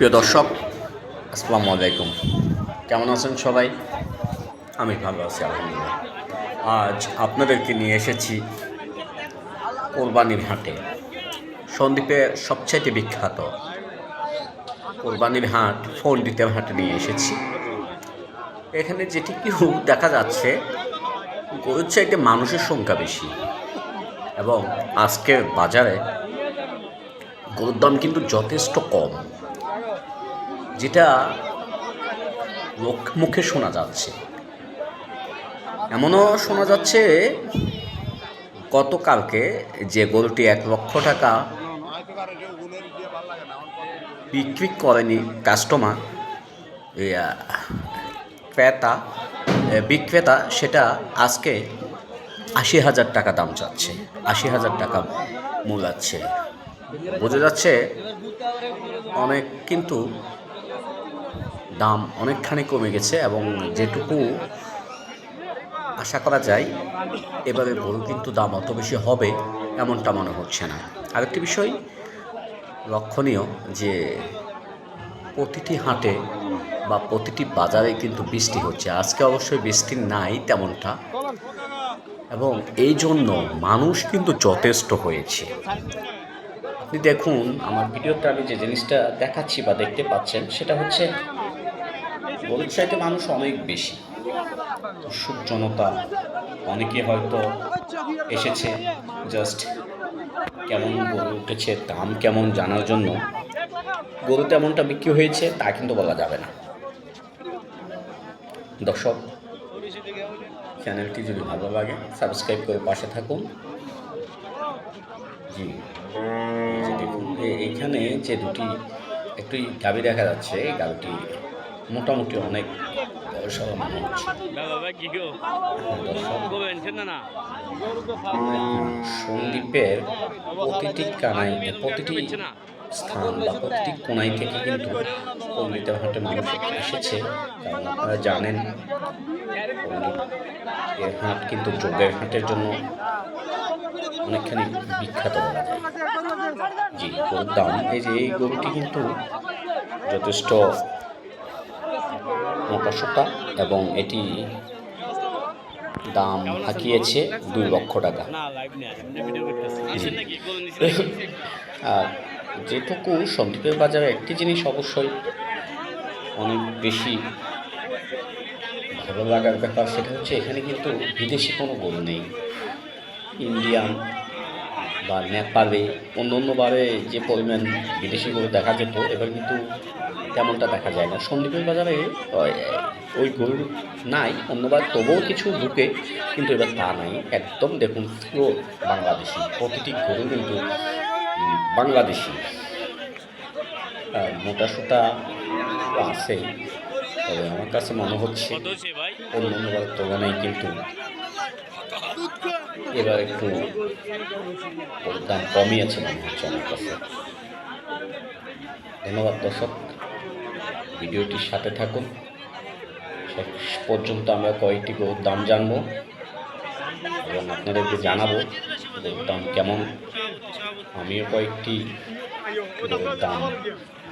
প্রিয় দর্শক, আসসালামু আলাইকুম। কেমন আছেন সবাই? আমি ভালো আছি, আলহামদুলিল্লাহ। আজ আপনাদেরকে নিয়ে এসেছি কোরবানির হাটে। সন্দ্বীপে সবচাইতে বিখ্যাত কোরবানির হাট ফন্ডিতের হাটে নিয়ে এসেছি। এখানে যেটি কেউ দেখা যাচ্ছে গরুর চাইতে মানুষের সংখ্যা বেশি। এবং আজকের বাজারে গরুর দাম কিন্তু যথেষ্ট কম। যেটা মুখে শোনা যাচ্ছে। এমনও শোনা যাচ্ছে গতকালকে যে গরুটি এক লক্ষ টাকা বিক্রি করেনি কাস্টমার ক্রেতা বিক্রেতা, সেটা আজকে আশি হাজার টাকা দাম চাচ্ছে, আশি হাজার টাকা মূলাচ্ছে বোঝা যাচ্ছে অনেক কিন্তু দাম অনেকখানি কমে গেছে এবং যেটুকু আশা করা যায়, এবারে গরু কিন্তু দাম অত বেশি হবে এমনটা মনে হচ্ছে না। আরেকটি বিষয় লক্ষণীয় যে প্রতিটি হাটে বা প্রতিটি বাজারে কিন্তু বৃষ্টি হচ্ছে। আজকে অবশ্যই বৃষ্টি নাই তেমনটা এবং এই জন্য মানুষ কিন্তু যথেষ্ট হয়েছে। আপনি দেখুন, আমার ভিডিওতে আমি যে জিনিসটা দেখাচ্ছি বা দেখতে পাচ্ছেন, সেটা হচ্ছে গরুর চাইতে মানুষ অনেক বেশি। উৎসুক জনতা, অনেকে হয়তো এসেছে জাস্ট কেমন গরু উঠেছে, দাম কেমন জানার জন্য। গরু তেমনটা বিক্রি হয়েছে, তা কিন্তু বলা যাবে না। দর্শক চ্যানেলটি যদি ভালো লাগে সাবস্ক্রাইব করে পাশে থাকুন। জি দেখুন এইখানে যে দুটি, একটি গাবি দেখা যাচ্ছে এই গাবিটি মোটামুটি অনেক বয়স সন্দীপের প্রতিটি কানাই প্রতিটি স্থান বা প্রতিটি কোনাই থেকে কিন্তু পণ্ডিতের হাটে মানুষ এসেছে। কারণ আপনারা জানেন পণ্ডিতের হাট কিন্তু যোগের হাটের জন্য অনেকখানি বিখ্যাত বলা যায়। জি গরুর দাম এই যে এই গরুটি কিন্তু যথেষ্ট মোটাসোটা এবং এটি দাম হাঁকিয়েছে দুই লক্ষ টাকা। আর যেটুকু সন্দীপের বাজারে একটি জিনিস অবশ্যই অনেক বেশি ভালো লাগার ব্যাপার, সেটা হচ্ছে এখানে কিন্তু বিদেশি কোনো গরু নেই। ইন্ডিয়ান বা নেপালে অন্য অন্য বারে যে পরিমাণ বিদেশি গরু দেখা যেত, এবার কিন্তু তেমনটা দেখা যায় না। সন্দীপের বাজারে, ওই- ওই গরু নাই, অন্যবার তবুও কিছু ঢুকে, কিন্তু এবার তা নাই। একদম দেখুন, পুরো বাংলাদেশি। প্রতিটি গরু কিন্তু বাংলাদেশি। মোটা সোটা আছে, তবে আমার কাছে মনে হচ্ছে অন্য অন্যবারের তুলনায় কিন্তু এবার একটু দাম কমই আছে মনে হচ্ছে আমার কাছে। ধন্যবাদ, দর্শক। ভিডিওটির সাথে থাকুন। শেষ পর্যন্ত আমরা কয়েকটি গরুর দাম জানব এবং আপনাদেরকে জানাব গরুর দাম কেমন। আমিও কয়েকটি গরুর দাম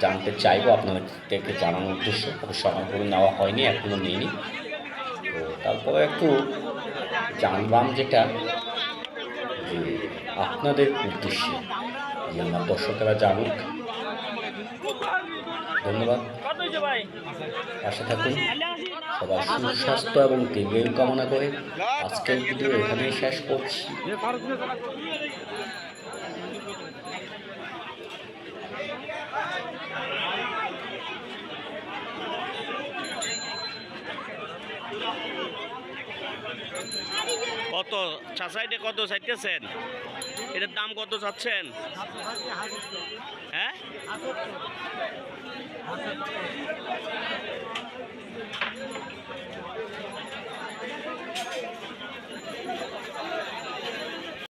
জানতে চাইব। আপনাদেরকে জানানোর উদ্দেশ্য আমার গরু নেওয়া হয়নি এখনও নিইনি। তো তারপরে একটু জানলাম যেটা যে আপনাদের উদ্দেশ্যে যে আমার দর্শকেরা জানুক ধন্যবাদ। পাশে থাকুন। সবার সুস্বাস্থ্য এবং দীর্ঘায়ু কামনা করে আজকের ভিডিও এখানেই শেষ করছি। কত? সাইডে কত চাইতেছেন? এটার দাম কত চাচ্ছেন? হ্যাঁ?